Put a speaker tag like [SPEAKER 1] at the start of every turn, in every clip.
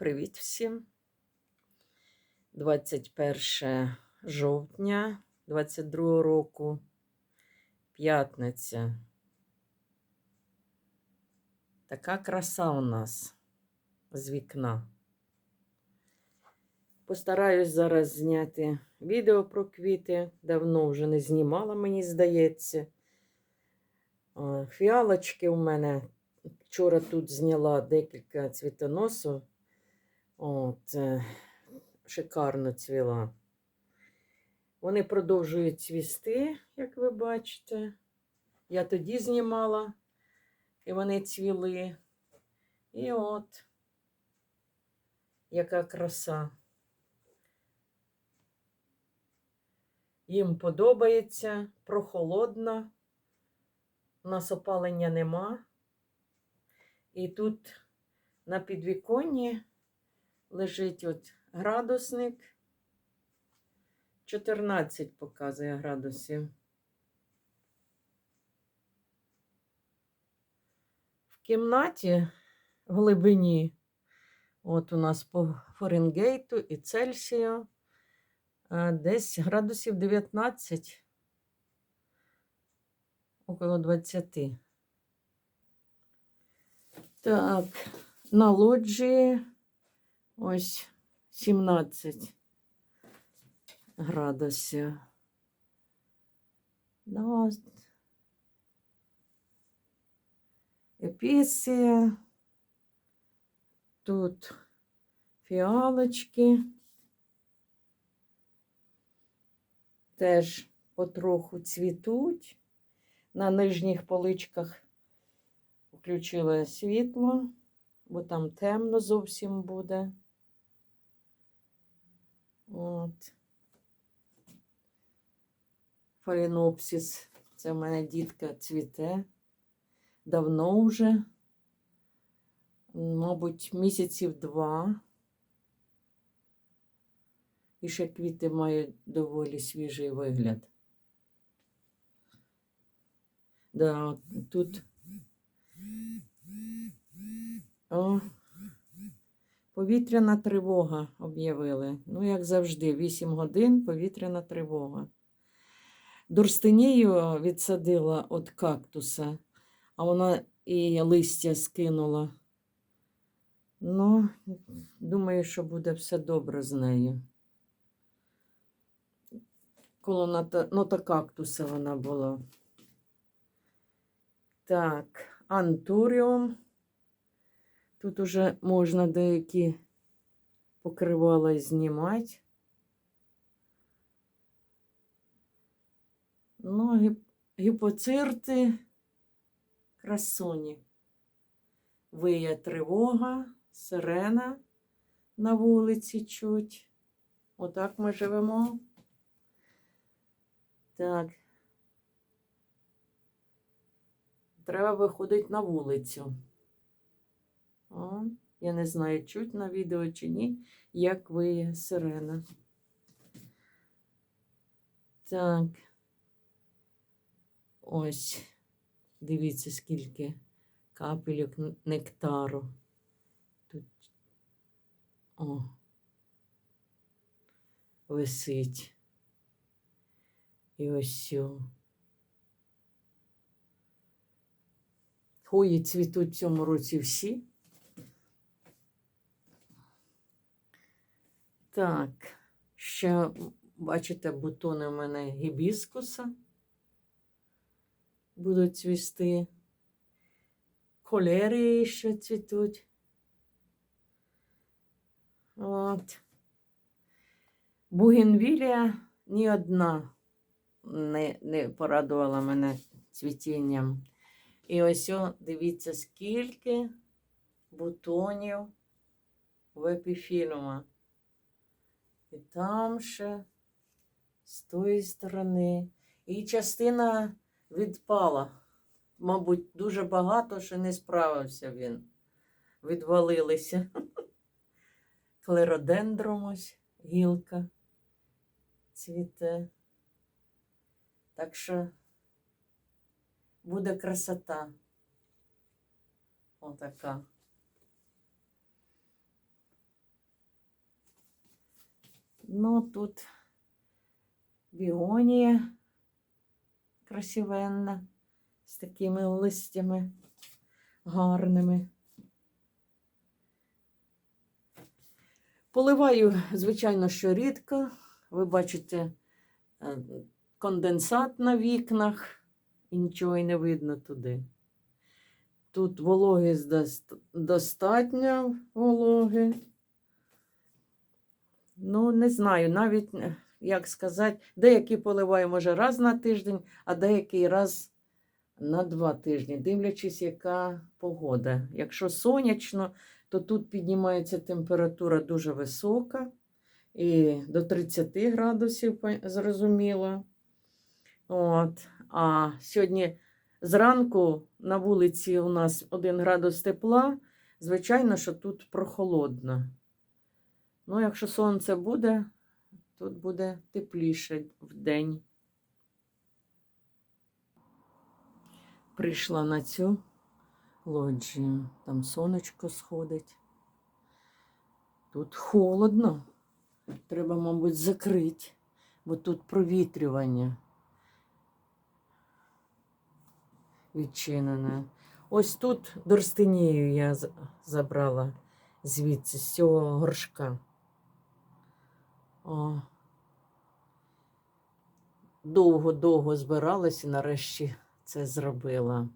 [SPEAKER 1] Привіт всім. 21 жовтня 22 року. П'ятниця. Така краса у нас з вікна. Постараюсь зараз зняти відео про квіти. Давно вже не знімала, мені здається. Фіалочки у мене. Вчора тут зняла декілька цвітоносу. От, е, шикарно цвіла. Вони продовжують цвісти, як ви бачите. Я тоді знімала, і вони цвіли. І от, яка краса. Їм подобається, прохолодно. У нас опалення нема. І тут на підвіконні лежить от градусник. 14 показує градусів. В кімнаті в глибині, от у нас по Фаренгейту і Цельсію, е, десь градусів 19, около 20. Так, на лоджії ось 17 градусів. Да. Епісія. Тут фіалочки. Теж потроху цвітуть. На нижніх поличках включила світло, бо там темно зовсім буде. От. Фалінопсис. Це мене дітка цвіте. Давно вже, мабуть, місяців два. І ще квіти мають доволі свіжий вигляд. Да, тут о, повітряна тривога об'явили. Ну, як завжди, 8 годин повітряна тривога. Дурстинію відсадила від кактуса, а вона і листя скинула. Ну, думаю, що буде все добре з нею. Коло нота, кактуса вона була. Так, антуріум. Тут уже можна деякі покривала знімати. Ну, гіпоцирти красуні. Виє тривога, сирена на вулиці чуть. Отак ми живемо. Так. Треба виходити на вулицю. О, я не знаю, чуть на відео чи ні, як виє сирена. Так. Ось, дивіться, скільки капельок нектару. Тут о, висить. І ось сьо. Хвої цвітуть в цьому році всі. Так, ще бачите, бутони у мене гібіскуса будуть цвісти. Колери ще цвітуть. От. Бугенвілія ні одна не, не порадувала мене цвітінням. І ось, о, дивіться, скільки бутонів в епіфілюма. І там ще з тої сторони. І частина відпала. Мабуть, дуже багато, що не справився він. Відвалилися. Клеродендром ось гілка цвіте. Так що буде красота. Отака. Ну, тут біонія красивенна, з такими листями гарними. Поливаю, звичайно, що рідко. Ви бачите е, конденсат на вікнах і нічого й не видно туди. Тут вологи достатньо вологи. Ну, не знаю, навіть е, як сказати, деякі поливаю, може, раз на тиждень, а деякий раз на два тижні, дивлячись, яка погода. Якщо сонячно, то тут піднімається температура дуже висока, і до 30 градусів, зрозуміло. От. А сьогодні зранку на вулиці у нас 1 градус тепла. Звичайно, що тут прохолодно. Ну, якщо сонце буде, тут буде тепліше в день. Прийшла на цю лоджію. Там сонечко сходить. Тут холодно. Треба, мабуть, закрити, бо тут провітрювання відчинене. Ось тут дорстинію я забрала звідси, з цього горшка. Довго-довго збиралась і нарешті це зробила.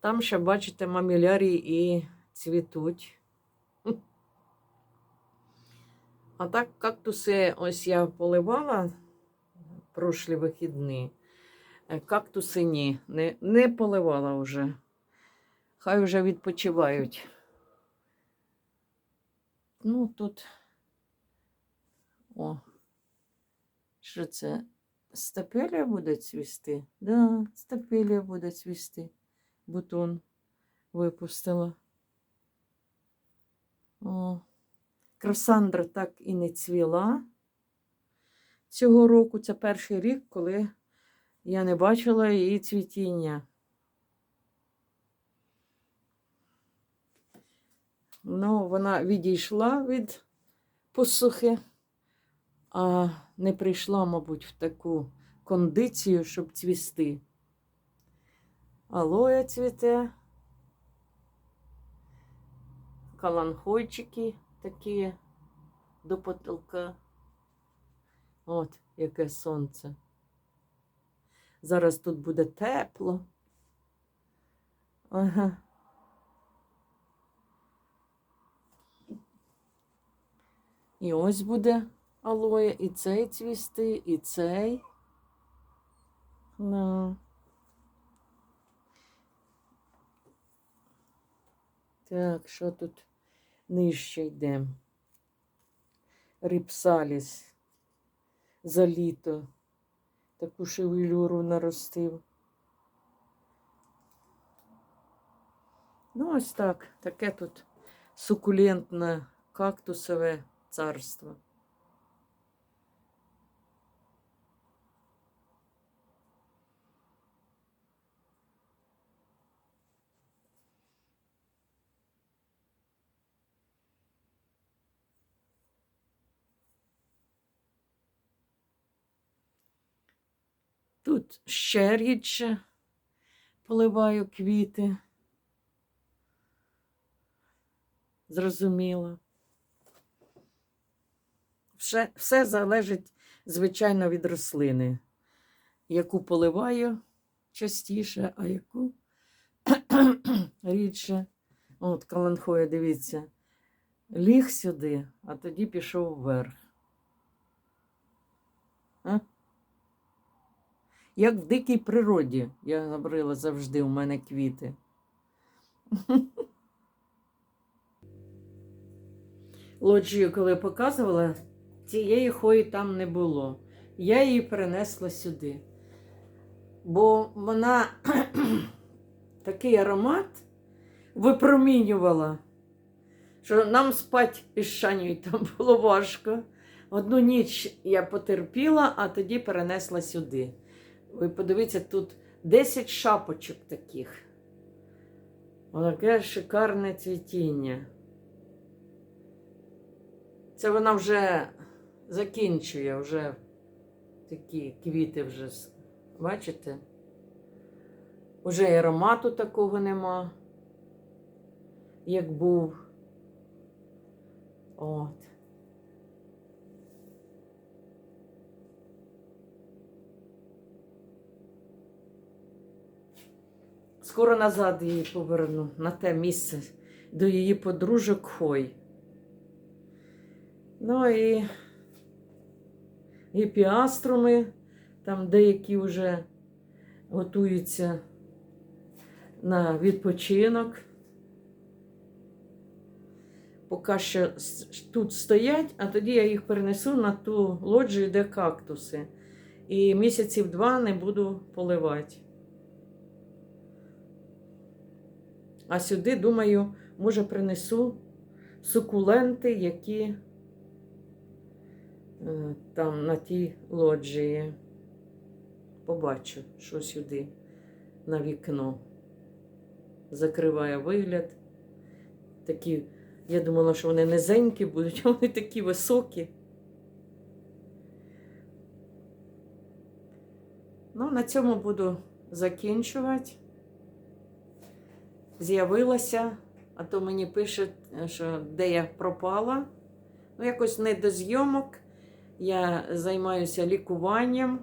[SPEAKER 1] Там ще, бачите, мамілярії і цвітуть. А так кактуси ось я поливала прошлі вихідні. Е, Кактуси ні, не, не поливала вже. Хай вже відпочивають. Ну, тут. О, що це? Стапелія буде цвісти? Да, стапелія буде цвісти. Бутон випустила. О, красандра так і не цвіла цього року. Це перший рік, коли я не бачила її цвітіння. Ну, вона відійшла від посухи, а не прийшла, мабуть, в таку кондицію, щоб цвісти. Алоя цвіте, каланхойчики такі до потолка. От, яке сонце. Зараз тут буде тепло. Ага. І ось буде алоє, і цей цвісти, і цей. Ну. Так, що тут нижче йде? Ріпсаліс за літо. Таку шевелюру наростив. Ну, ось так. Таке тут сукулентне кактусове царство. Ще рідше поливаю квіти. Зрозуміло. Все, все залежить, звичайно, від рослини. Яку поливаю частіше, а яку рідше. От каланхоя, дивіться, ліг сюди, а тоді пішов вверх. А? Як в дикій природі, я говорила завжди, у мене квіти. Лоджію, коли показувала, цієї хої там не було. Я її перенесла сюди. Бо вона такий аромат випромінювала, що нам спати із Шанею там було важко. Одну ніч я потерпіла, а тоді перенесла сюди. Ви подивіться, тут 10 шапочок таких. Таке шикарне цвітіння. Це вона вже закінчує вже такі квіти вже. Бачите? Уже і аромату такого нема, як був. От. Скоро назад її поверну на те місце до її подружок Хой. Ну і, і піаструми, там деякі вже готуються на відпочинок. Поки що тут стоять, а тоді я їх перенесу на ту лоджію, де кактуси. І місяців два не буду поливати. А сюди, думаю, може принесу сукуленти, які е, там на тій лоджії. Побачу, що сюди на вікно. Закриває вигляд. Такі, я думала, що вони низенькі будуть, а вони такі високі. Ну, на цьому буду закінчувати з'явилася, а то мені пишуть, що де я пропала. Ну, якось не до зйомок. Я займаюся лікуванням,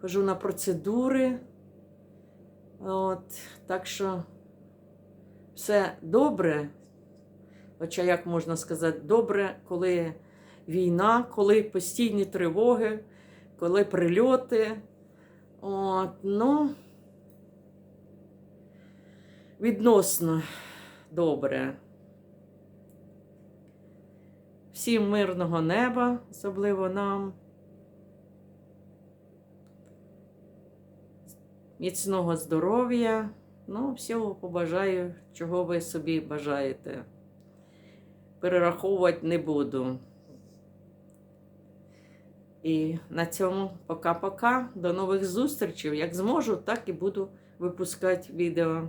[SPEAKER 1] хожу на процедури. От, так що все добре. Хоча, як можна сказати, добре, коли війна, коли постійні тривоги, коли прильоти. От, ну, відносно добре. Всім мирного неба, особливо нам. Міцного здоров'я. Ну, всього побажаю, чого ви собі бажаєте. Перераховувати не буду. І на цьому пока-пока. До нових зустрічей. Як зможу, так і буду випускати відео.